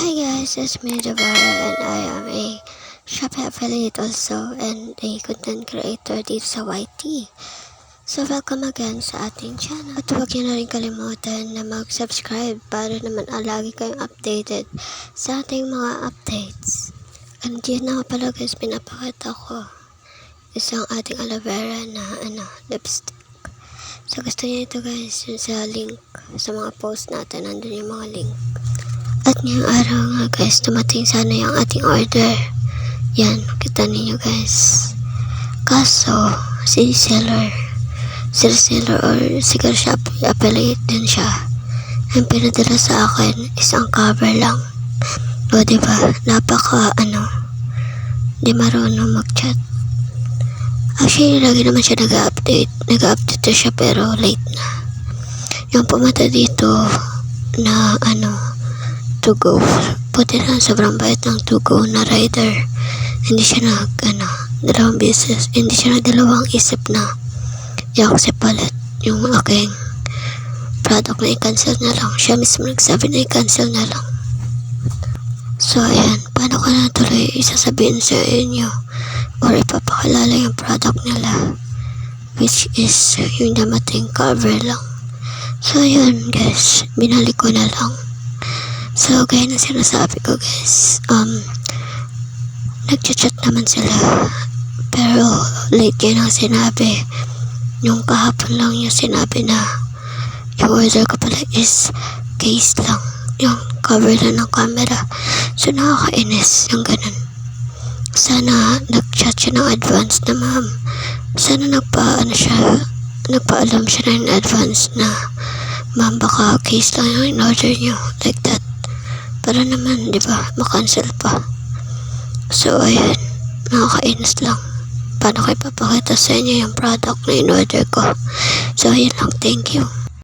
Hi guys, it's me Devara and I am a Shopee affiliate also and a content creator dito sa YT. So welcome again sa ating channel. At huwag niyo na rin kalimutan na mag-subscribe para naman ah, lagi kayong updated sa ating mga updates. And yun na pala guys, pinapakita ko isang ating aloe vera na ano, lipstick. So gusto niyo ito guys, yun sa link sa mga post natin, nandun yung mga link. At ngayong araw nga guys, dumating sana yung ating order. Yan, kita ninyo guys. Kaso, si seller, si seller or cigar shop affiliate din siya. Ang pinadala sa akin is ang cover lang. O diba, napaka ano, di marunong mag-chat. Actually, lagi naman siya nag-update. Nag-update na siya pero late na. Yung pumunta dito na ano, to go. Buti na sobrang bait ng to go na rider. Hindi siya nag, ano, dalawang beses. Hindi siya na dalawang isip na i-accept ulit yung aking product na i-cancel na lang. Siya mismo nagsabi na i-cancel na lang. So, ayan. Paano ko na tuloy isasabihin sa inyo or ipapakilala yung product nila which is yung damating cover lang. So, yun guys. Binalik ko na lang. So, gaya na sinasabi ko guys, um, nagchat-chat naman sila. Pero, late yun ang sinabi. Yung kahapon lang yung sinabi na yung order ko pala is case lang. Yung cover lang ng camera. So, nakakainis yung ganun. Sana nag-chat siya ng advance na ma'am. Sana nagpa, ano siya, nagpaalam siya na in advance na ma'am baka case lang yung in-order niyo. Like that. Para naman, di ba, makancel pa. So, ayan. Nakakainis lang. Paano ko ipapakita sa inyo yung product na in-order ko. So, ayun lang. Thank you.